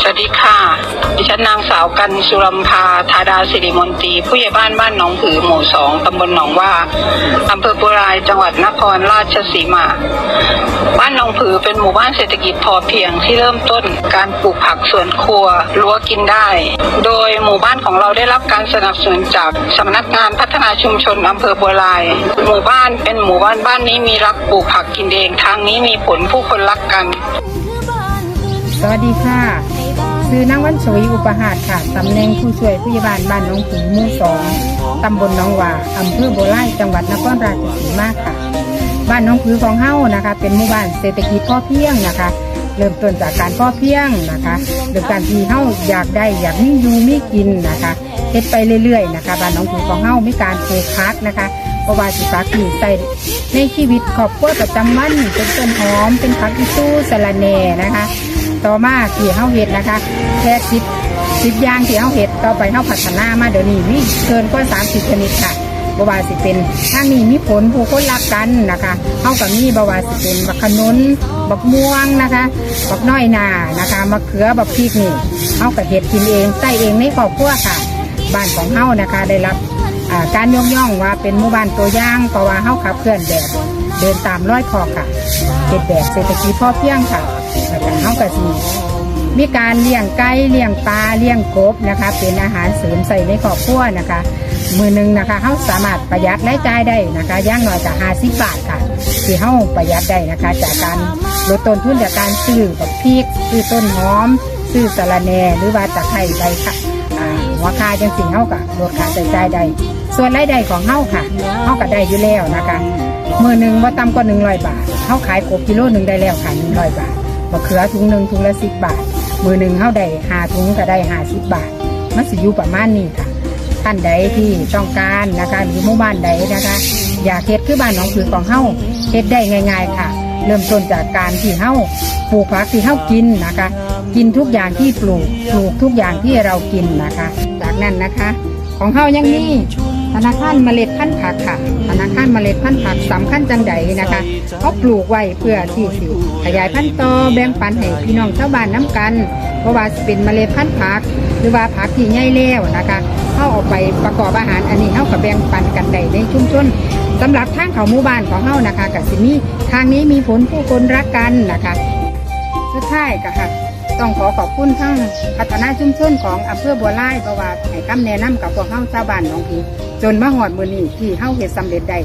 สวัสดีค่ะ ดิฉันนางสาวกันสุรัมพาธาดาสิริมนตรีผู้ใหญ่บ้านบ้านหนองผือหมู่สองตำบลหนองว่าอำเภอปุรายจังหวัดนครราชสีมา บ้านหนองผือเป็นหมู่บ้านเศรษฐกิจพอเพียงที่เริ่มต้นการปลูกผักสวนครัวรั้วกินได้ โดยหมู่บ้านของเราได้รับการสนับสนุนจากสำนักงานพัฒนาชุมชนอำเภอบัวลาย หมู่บ้านเป็นหมู่บ้านบ้านนี้มีรักปลูกผักกินเองทางนี้มีผลผู้คนรักกันสวัสดีค่ะ ซื้อนางวันสวยอุปหาสค่ะตำแหน่งผู้ช่วยผู้ใหญ่บ้านบ้านหน้องผือหมู่สองตำบลหนองหว่าอำเภอโบไล่จังหวัดนครราชสีมาค่ะ บ้านหน้องผือของเฮ้านะคะ เป็นหมู่บ้านเศรษฐกิจพอเพียงนะคะ เริ่มต้นจากการพอเพียงนะคะเริ่มการที่เฮ้าอยากได้อยากมีอยู่มีกินนะคะเฮ็ดไปเรื่อยๆนะคะบ้านหน้องผือของเฮ้ามีการปลูกพักนะคะเพราะว่าสิฟักนี่ใส่ในชีวิตครอบครัวประจำวันเป็นต้นหอมเป็นผักอีตู้สะระแหน่นะคะ ต่อมาที่เฮาเฮ็ดนะคะแค่สิบสิบอย่างที่เฮาเฮ็ดต่อไปเฮาพัฒนามาเดี๋ยวนี้มีเกินกว่าสามสิบชนิดค่ะบว่าสิเป็นทางนี้มีผลผู้คนรักกันนะคะเฮากับมีบว่าสิเป็นบักขนุนบักม่วงนะคะบักน้อยนานะคะมะเขือบักพริกนี่เฮากับเฮ็ดกินเองใส่เองในครอบครัวค่ะ บ้านของเฮานะคะได้รับการยกย่องว่าเป็นหมู่บ้านตัวอย่างเพราะว่าเฮาขับเคลื่อนแบบเดินตามร้อยคอค่ะเฮ็ดแบบเศรษฐกิจพอเพียงค่ะ แล้วก็เฮาก็สิมีการเลี้ยงไก่เลี้ยงปลาเลี้ยงกบนะคะ เป็นอาหารเสริมใส่ในครอบครัวนะคะ มือหนึ่งนะคะเขาสามารถประหยัดรายจ่ายได้นะคะย่างน้อยจากห้าสิบบาทค่ะที่เขาประหยัดได้นะคะ จากการลดต้นทุนจากการซื้อแบบพริกซื้อต้นหอมซื้อสะระแหน่หรือว่าตะไคร้ใบค่ะอ่าหัวคาจังสิ่งเขากับลดค่าใช้จ่ายได้ส่วนรายได้ของเขาค่ะเขาก็ได้อยู่แล้วนะคะมือหนึ่งว่าต่ำกว่าหนึ่งร้อยบาทเขาขายกบกิโลหนึ่งได้แล้วค่ะหนึ่งร้อยบาท มะเขือถุงหนึ่งถุงละสิบบาท มือหนึ่งเท่าใดหาถุงก็ได้หาสิบบาท มันสิอยู่ประมาณนี้ค่ะท่านใดที่ต้องการนะคะหรือหมู่บ้านใดนะคะ อยากเฮ็ดคือบ้านหนองผือของเฮาเฮ็ดได้ง่าย ๆ ค่ะ เริ่มต้นจากการที่เฮาปลูกผักที่เฮากินนะคะ กินทุกอย่างที่ปลูกปลูกทุกอย่างที่เรากินนะคะ จากนั้นนะคะ ของเฮายังมี ธนาคารเมล็ดพันธุ์ผักค่ะ ธนาคารเมล็ดพันธุ์ผักสำคัญจังใดนะคะเขาปลูกไว้เพื่อที่สิขยายพันธุ์ต่อแบ่งปันให้พี่น้องชาวบ้านน้ำกัน เพราะว่าสเป็นเมล็ดพันธุ์ผัก หรือว่าผักที่ใหญ่แล้วนะคะเข้าเอาไปประกอบอาหารอันนี้เข้ากับแบ่งปันกันได้ในชุมชนสำหรับทางเขาหมู่บ้านของเขานะคะกับสิมีทางนี้มีผลผู้คนรักกันนะคะสุดท้ายก็ค่ะ ต้องขอขอบคุณทั้งพัฒนาชุมชนของอำเภอบัวไร่เพราะว่าให้คำแนะนำกับพวกเฮาชาวบ้านหนองพีจนมาหอดมือนี้ที่เข้าเหตุสำเร็จได้